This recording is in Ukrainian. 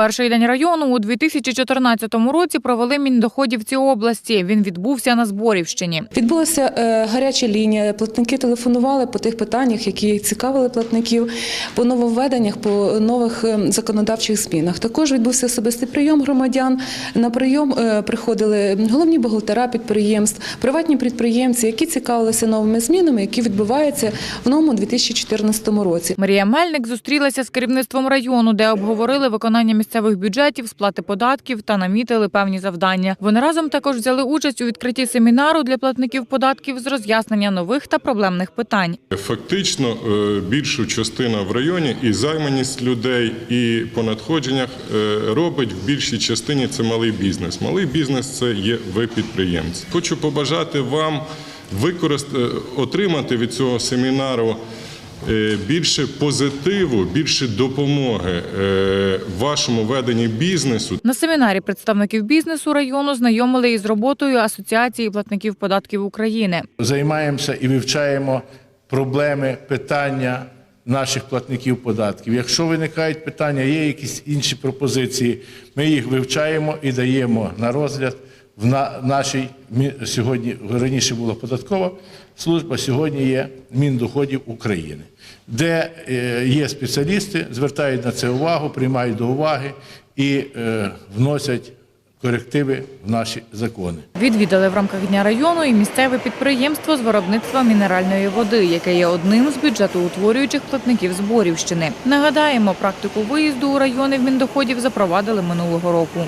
Перший день району у 2014 році провели міндоходівці області. Він відбувся на Зборівщині. Відбулася е, гаряча лінія. Платники телефонували по тих питаннях, які цікавили платників, по нововведеннях, по нових е, законодавчих змінах. Також відбувся особистий прийом громадян. На прийом е, приходили головні бухгалтера підприємств, приватні підприємці, які цікавилися новими змінами, які відбуваються в новому 2014 році. Марія Мельник зустрілася з керівництвом району, де обговорили виконання місцевих бюджетів, сплати податків та намітили певні завдання. Вони разом також взяли участь у відкритті семінару для платників податків з роз'яснення нових та проблемних питань. Фактично е, більшу частину в районі і займаність людей, і по надходженнях е, робить в більшій частині це малий бізнес. Малий бізнес це є ви підприємці. Хочу побажати вам використати, отримати від цього семінару. Е, Більше позитиву, більше допомоги е, вашому веденні бізнесу, На семінарі представників бізнесу району знайомили із роботою Асоціації платників податків України. займаємося і вивчаємо проблеми, питання наших платників податків. Якщо виникають питання, є якісь інші пропозиції, ми їх вивчаємо і даємо на розгляд в нашій сьогодні раніше була податкова служба, сьогодні є Міндоходів України, де е, є спеціалісти, звертають на це увагу, приймають до уваги і е, вносять корективи в наші закони. Відвідали в рамках дня району і місцеве підприємство з виробництва мінеральної води, яке є одним з бюджетоутворюючих платників Зборівщини. Нагадаємо, практику виїзду у райони в міндоходів запровадили минулого року.